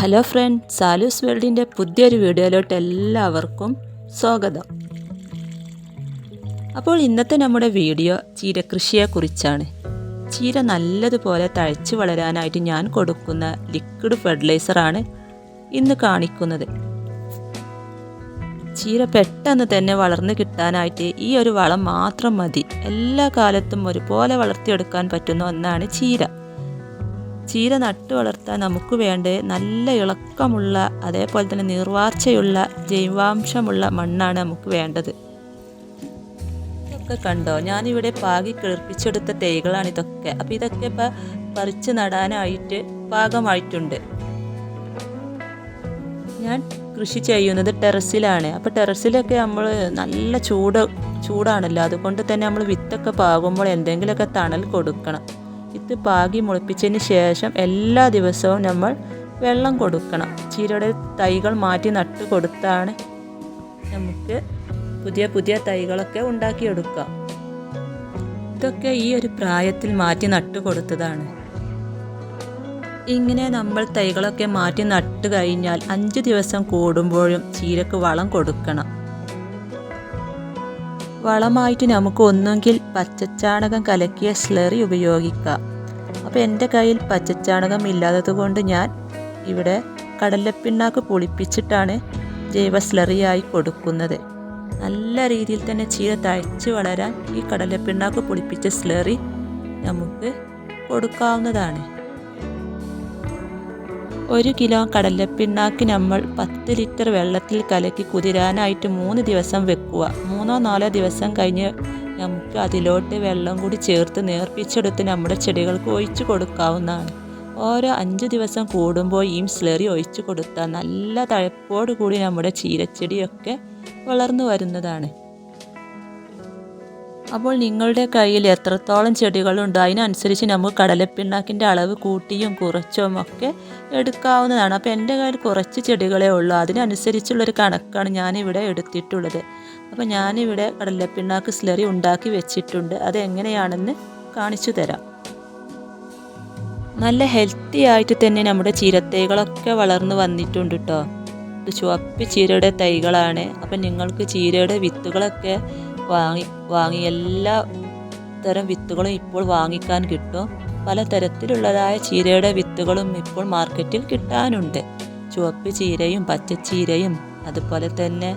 Hello friend സാലൂസ് വേൾഡിന്റെ പുതിയൊരു വീഡിയോയിലോട്ട് എല്ലാവർക്കും സ്വാഗതം. അപ്പോൾ ഇന്നത്തെ നമ്മുടെ വീഡിയോ ചീരകൃഷിയെക്കുറിച്ചാണ്. ചീര നല്ലതുപോലെ തഴച്ചു വളരാനായിട്ട് ഞാൻ കൊടുക്കുന്ന ലിക്വിഡ് ഫെർട്ടിലൈസറാണ് ഇന്ന് കാണിക്കുന്നത്. ചീര പെട്ടെന്ന് തന്നെ വളർന്നു കിട്ടാനായിട്ട് ഈ ഒരു വളം മാത്രം മതി. എല്ലാ കാലത്തും ഒരുപോലെ വളർത്തിയെടുക്കാൻ പറ്റുന്ന ഒന്നാണ് ചീര. ചീര നട്ടു വളർത്താൻ നമുക്ക് വേണ്ടത് നല്ല ഇളക്കമുള്ള അതേപോലെ തന്നെ നീർവാർച്ചയുള്ള ജൈവാംശമുള്ള മണ്ണാണ് നമുക്ക് വേണ്ടത്. ഇതൊക്കെ കണ്ടോ? ഞാനിവിടെ പാകി കിളിർപ്പിച്ചെടുത്ത തൈകളാണ് ഇതൊക്കെ. അപ്പം ഇതൊക്കെ ഇപ്പം പറിച്ച് നടാനായിട്ട് പാകമായിട്ടുണ്ട്. ഞാൻ കൃഷി ചെയ്യുന്നത് ടെറസിലാണ്. അപ്പോൾ ടെറസിലൊക്കെ നമ്മൾ നല്ല ചൂട് ചൂടാണല്ലോ. അതുകൊണ്ട് തന്നെ നമ്മൾ വിത്തൊക്കെ പാകുമ്പോൾ എന്തെങ്കിലുമൊക്കെ തണൽ കൊടുക്കണം. വിത്ത് പാകി മുളപ്പിച്ചതിന് ശേഷം എല്ലാ ദിവസവും നമ്മൾ വെള്ളം കൊടുക്കണം. ചീരയുടെ തൈകൾ മാറ്റി നട്ട് കൊടുത്താണ് നമുക്ക് പുതിയ പുതിയ തൈകളൊക്കെ ഉണ്ടാക്കിയെടുക്കാം. ഇതൊക്കെ ഈ ഒരു പ്രായത്തിൽ മാറ്റി നട്ട് കൊടുത്തതാണ്. ഇങ്ങനെ നമ്മൾ തൈകളൊക്കെ മാറ്റി നട്ട് കഴിഞ്ഞാൽ അഞ്ച് ദിവസം കൂടുമ്പോഴും ചീരക്ക് വളം കൊടുക്കണം. വളമായിട്ട് നമുക്ക് ഒന്നുകിൽ പച്ചച്ചാണകം കലക്കിയ സ്ലറി ഉപയോഗിക്കാം. അപ്പോൾ എന്റെ കയ്യിൽ പച്ചച്ചാണകം ഇല്ലാത്തത് കൊണ്ട് ഞാൻ ഇവിടെ കടലപ്പിണ്ണാക്ക് പൊളിപ്പിച്ചിട്ടാണ് ജൈവ സ്ലറിയായി കൊടുക്കുന്നത്. നല്ല രീതിയിൽ തന്നെ ചീര തഴച്ച് വളരാൻ ഈ കടലപ്പിണ്ണാക്ക് പൊളിപ്പിച്ച സ്ലറി നമുക്ക് കൊടുക്കാവുന്നതാണ്. ഒരു കിലോ കടലപ്പിണ്ണാക്ക് നമ്മൾ പത്ത് ലിറ്റർ വെള്ളത്തിൽ കലക്കി കുതിരാനായിട്ട് മൂന്ന് ദിവസം വെക്കുക. മൂന്നോ നാലോ ദിവസം കഴിഞ്ഞ് നമുക്ക് അതിലോട്ട് വെള്ളം കൂടി ചേർത്ത് നേർപ്പിച്ചെടുത്ത് നമ്മുടെ ചെടികൾക്ക് ഒഴിച്ചു കൊടുക്കാവുന്നതാണ്. ഓരോ അഞ്ച് ദിവസം കൂടുമ്പോൾ ഈ സ്ലറി ഒഴിച്ചു കൊടുത്താൽ നല്ല തഴപ്പോട് കൂടി നമ്മുടെ ചീരച്ചെടിയൊക്കെ വളർന്നു വരുന്നതാണ്. അപ്പോൾ നിങ്ങളുടെ കയ്യിൽ എത്രത്തോളം ചെടികളുണ്ടോ? അതിനനുസരിച്ച് നമുക്ക് കടലപ്പിണ്ണാക്കിന്റെ അളവ് കൂട്ടിയും കുറച്ചും ഒക്കെ എടുക്കാവുന്നതാണ്. അപ്പോൾ എന്റെ കയ്യിൽ കുറച്ച് ചെടികളേ ഉള്ളൂ. അതിനനുസരിച്ചുള്ളൊരു കണക്കാണ് ഞാനിവിടെ എടുത്തിട്ടുള്ളത്. അപ്പോൾ ഞാനിവിടെ കടലപ്പിണ്ണാക്ക് സ്ലറി ഉണ്ടാക്കി വെച്ചിട്ടുണ്ട്. അതെങ്ങനെയാണെന്ന് കാണിച്ചു തരാം. നല്ല ഹെൽത്തി ആയിട്ട് തന്നെ നമ്മുടെ ചീരത്തൈകളൊക്കെ വളർന്നു വന്നിട്ടുണ്ട് കേട്ടോ ഇത് ചുവപ്പ് ചീരയുടെ തൈകളാണ്. അപ്പം നിങ്ങൾക്ക് ചീരയുടെ വിത്തുകളൊക്കെ വാങ്ങി വാങ്ങി എല്ലാ തരം വിത്തുകളും ഇപ്പോൾ വാങ്ങിക്കാൻ കിട്ടും. പലതരത്തിലുള്ളതായ ചീരയുടെ വിത്തുകളും ഇപ്പോൾ മാർക്കറ്റിൽ കിട്ടാനുണ്ട്. ചുവപ്പ് ചീരയും പച്ചച്ചീരയും അതുപോലെ തന്നെ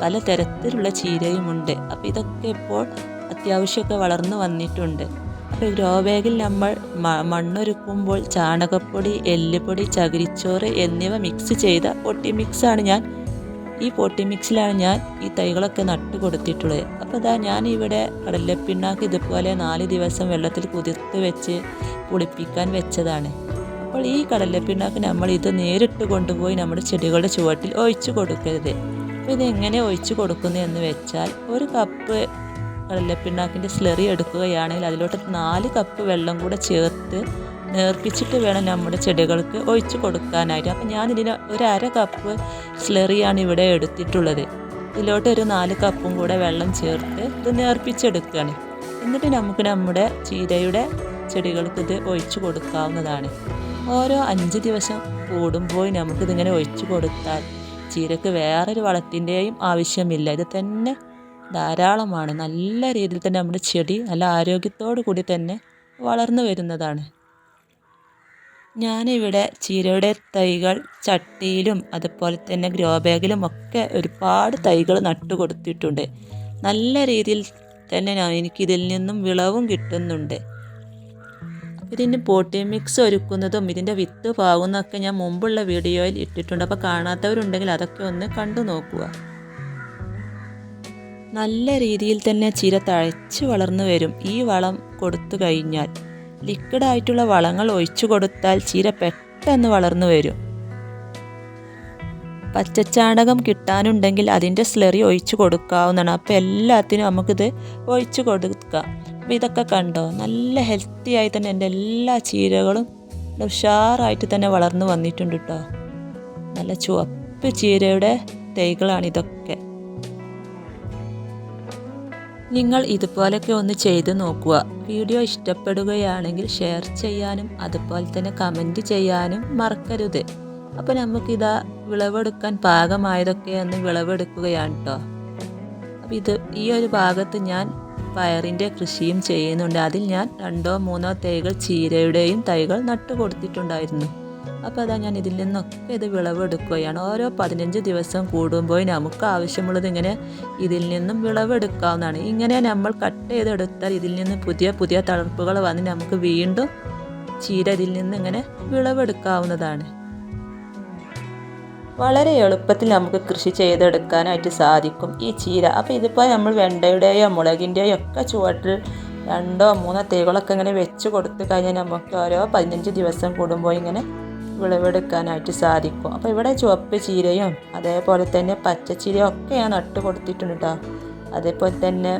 പലതരത്തിലുള്ള ചീരയുമുണ്ട് അപ്പോൾ ഇതൊക്കെ ഇപ്പോൾ അത്യാവശ്യമൊക്കെ വളർന്നു വന്നിട്ടുണ്ട്. അപ്പോൾ ഗ്രോ ബാഗിൽ നമ്മൾ മണ്ണൊരുക്കുമ്പോൾ ചാണകപ്പൊടി എല്ലുപൊടി ചകിരിച്ചോറ് എന്നിവ മിക്സ് ചെയ്ത പൊട്ടി മിക്സാണ് ഞാൻ ഈ പോട്ടി മിക്സിലാണ് ഞാൻ ഈ തൈകളൊക്കെ നട്ട് കൊടുത്തിട്ടുള്ളത്. അപ്പോൾ ഇതാ ഞാൻ ഇവിടെ കടലപ്പിണ്ണാക്ക് ഇതുപോലെ നാല് ദിവസം വെള്ളത്തിൽ കുതിർത്ത് വെച്ച് പുളിപ്പിക്കാൻ വെച്ചതാണ്. അപ്പോൾ ഈ കടലപ്പിണ്ണാക്ക് നമ്മൾ ഇത് നേരിട്ട് കൊണ്ടുപോയി നമ്മുടെ ചെടികളുടെ ചുവട്ടിൽ ഒഴിച്ചു കൊടുക്കരുത്. അപ്പോൾ ഇതെങ്ങനെ ഒഴിച്ചു കൊടുക്കുന്നു എന്ന് വെച്ചാൽ ഒരു കപ്പ് കടലപ്പിണ്ണാക്കിന്റെ സ്ലറി എടുക്കുകയാണെങ്കിൽ അതിലോട്ട് നാല് കപ്പ് വെള്ളം കൂടെ ചേർത്ത് നേർപ്പിച്ചിട്ട് വേണം നമ്മുടെ ചെടികൾക്ക് ഒഴിച്ചു കൊടുക്കാനായിട്ട്. അപ്പം ഞാനിതിന് ഒരു അര കപ്പ് സ്ലറിയാണ് ഇവിടെ എടുത്തിട്ടുള്ളത്. ഇതിലോട്ട് ഒരു നാല് കപ്പും കൂടെ വെള്ളം ചേർത്ത് ഇത് നേർപ്പിച്ചെടുക്കുകയാണ്. എന്നിട്ട് നമുക്ക് നമ്മുടെ ചീരയുടെ ചെടികൾക്ക് ഇത് ഒഴിച്ചു കൊടുക്കാവുന്നതാണ്. ഓരോ അഞ്ച് ദിവസം കൂടുമ്പോൾ നമുക്കിതിങ്ങനെ ഒഴിച്ചു കൊടുത്താൽ ചീരക്ക് വേറൊരു വളത്തിന്റെയും ആവശ്യമില്ല. ഇത് തന്നെ ധാരാളമാണ്. നല്ല രീതിയിൽ തന്നെ നമ്മുടെ ചെടി നല്ല ആരോഗ്യത്തോടു കൂടി തന്നെ വളർന്നു വരുന്നതാണ്. ഞാനിവിടെ ചീരയുടെ തൈകൾ ചട്ടിയിലും അതുപോലെ തന്നെ ഗ്രോ ബാഗിലും ഒക്കെ ഒരുപാട് തൈകൾ നട്ടു കൊടുത്തിട്ടുണ്ട്. നല്ല രീതിയിൽ തന്നെ എനിക്കിതിൽ നിന്നും വിളവും കിട്ടുന്നുണ്ട്. ഇതിന്റെ പോട്ടി മിക്സ് ഒരുക്കുന്നതും ഇതിന്റെ വിത്ത് പാകുന്നതൊക്കെ ഞാൻ മുമ്പുള്ള വീഡിയോയിൽ ഇട്ടിട്ടുണ്ട്. അപ്പോൾ കാണാത്തവരുണ്ടെങ്കിൽ അതൊക്കെ ഒന്ന് കണ്ടു നോക്കുക. നല്ല രീതിയിൽ തന്നെ ചീര തഴച്ച് വളർന്നു വരും. ഈ വളം കൊടുത്തു കഴിഞ്ഞാൽ ലിക്വിഡായിട്ടുള്ള വളങ്ങൾ ഒഴിച്ചു കൊടുത്താൽ ചീര പെട്ടെന്ന് വളർന്നു വരും. പച്ചച്ചാണകം കിട്ടാനുണ്ടെങ്കിൽ അതിന്റെ സ്ലറി ഒഴിച്ചു കൊടുക്കാവുന്നതാണ്. അപ്പോൾ എല്ലാത്തിനും നമുക്കിത് ഒഴിച്ചു കൊടുക്കാം. അപ്പോൾ ഇതൊക്കെ കണ്ടോ? നല്ല ഹെൽത്തി ആയി തന്നെ എന്റെ എല്ലാ ചീരകളും ഉഷാറായിട്ട് തന്നെ വളർന്നു വന്നിട്ടുണ്ട് കേട്ടോ. നല്ല ചുവപ്പ് ചീരയുടെ തൈകളാണ് ഇതൊക്കെ. നിങ്ങൾ ഇതുപോലൊക്കെ ഒന്ന് ചെയ്ത് നോക്കുക. വീഡിയോ ഇഷ്ടപ്പെടുകയാണെങ്കിൽ ഷെയർ ചെയ്യാനും അതുപോലെ തന്നെ കമന്റ് ചെയ്യാനും മറക്കരുത്. അപ്പോൾ നമുക്കിതാ വിളവെടുക്കാൻ പാകമായതൊക്കെ ഒന്ന് വിളവെടുക്കുകയാണ് കേട്ടോ അപ്പോൾ ഇത് ഈ ഒരു ഭാഗത്ത് ഞാൻ പയറിന്റെ കൃഷിയും ചെയ്യുന്നുണ്ട്. അതിൽ ഞാൻ രണ്ടോ മൂന്നോ തൈകൾ ചീരയുടെയും തൈകൾ നട്ടു കൊടുത്തിട്ടുണ്ടായിരുന്നു അപ്പോൾ അതാ ഞാൻ ഇതിൽ നിന്നൊക്കെ ഇത് വിളവെടുക്കുകയാണ്. ഓരോ പതിനഞ്ച് ദിവസം കൂടുമ്പോൾ നമുക്ക് ആവശ്യമുള്ളത് ഇങ്ങനെ ഇതിൽ നിന്നും വിളവെടുക്കാവുന്നതാണ്. ഇങ്ങനെ നമ്മൾ കട്ട് ചെയ്തെടുത്താൽ ഇതിൽ നിന്ന് പുതിയ പുതിയ തളർപ്പുകൾ വന്ന് നമുക്ക് വീണ്ടും ചീര ഇതിൽ നിന്ന് ഇങ്ങനെ വിളവെടുക്കാവുന്നതാണ്. വളരെ എളുപ്പത്തിൽ നമുക്ക് കൃഷി ചെയ്തെടുക്കാനായിട്ട് സാധിക്കും ഈ ചീര. അപ്പോൾ ഇതിപ്പോൾ നമ്മൾ വെണ്ടയുടെയോ മുളകിന്റെയോ ഒക്കെ ചുവട്ടിൽ രണ്ടോ മൂന്നോ തൈകളൊക്കെ ഇങ്ങനെ വെച്ച് കൊടുത്തു കഴിഞ്ഞാൽ നമുക്ക് ഓരോ പതിനഞ്ച് ദിവസം കൂടുമ്പോൾ ഇങ്ങനെ വിളവെടുക്കാനായിട്ട് സാധിക്കും. അപ്പോൾ ഇവിടെ ചുവപ്പ് ചീരയും അതേപോലെ തന്നെ പച്ച ചീരയും ഒക്കെ ഞാൻ നട്ട് കൊടുത്തിട്ടുണ്ട് കേട്ടോ അതേപോലെ തന്നെ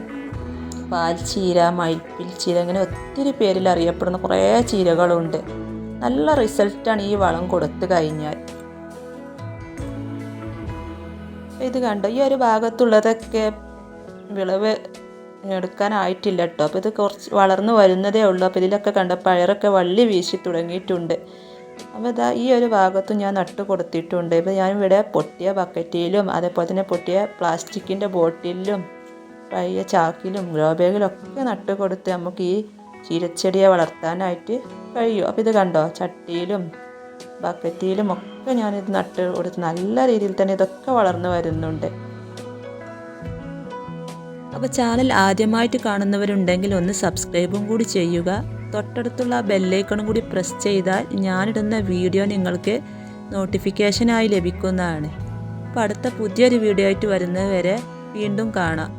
പാൽ ചീര മയിൽപ്പിൽ ചീര അങ്ങനെ ഒത്തിരി പേരിൽ അറിയപ്പെടുന്ന കുറേ ചീരകളുണ്ട്. നല്ല റിസൾട്ടാണ് ഈ വളം കൊടുത്തു കഴിഞ്ഞാൽ. ഇത് കണ്ടോ? ഈ ഒരു ഭാഗത്തുള്ളതൊക്കെ വിളവ് എടുക്കാനായിട്ടില്ല കേട്ടോ അപ്പോൾ ഇത് കുറച്ച് വളർന്നു വരുന്നതേ ഉള്ളൂ. അപ്പോൾ ഇതിലൊക്കെ കണ്ട? പയറൊക്കെ വള്ളി വീശി തുടങ്ങിയിട്ടുണ്ട്. അപ്പോൾ ഇതാ ഈ ഒരു ഭാഗത്തും ഞാൻ നട്ട് കൊടുത്തിട്ടുണ്ട്. ഇപ്പോൾ ഞാനിവിടെ പൊട്ടിയ ബക്കറ്റിലും അതേപോലെ തന്നെ പൊട്ടിയ പ്ലാസ്റ്റിക്കിന്റെ ബോട്ടിലും പഴയ ചാക്കിലും ഗ്രോ ബാഗിലൊക്കെ നട്ട് കൊടുത്ത് നമുക്ക് ഈ ചീരച്ചെടിയെ വളർത്താനായിട്ട് കഴിയും. അപ്പോൾ ഇത് കണ്ടോ? ചട്ടിയിലും ബക്കറ്റിലും ഒക്കെ ഞാനിത് നട്ട് കൊടുത്ത് നല്ല രീതിയിൽ തന്നെ ഇതൊക്കെ വളർന്നു വരുന്നുണ്ട്. അപ്പോൾ ചാനൽ ആദ്യമായിട്ട് കാണുന്നവരുണ്ടെങ്കിൽ ഒന്ന് സബ്സ്ക്രൈബും കൂടി ചെയ്യുക. തൊട്ടടുത്തുള്ള ബെല്ലൈക്കണും കൂടി പ്രസ് ചെയ്താൽ ഞാനിടുന്ന വീഡിയോ നിങ്ങൾക്ക് നോട്ടിഫിക്കേഷനായി ലഭിക്കുന്നതാണ്. അപ്പോൾ അടുത്ത പുതിയൊരു വീഡിയോ ആയിട്ട് വരുന്നവരെ വീണ്ടും കാണാം.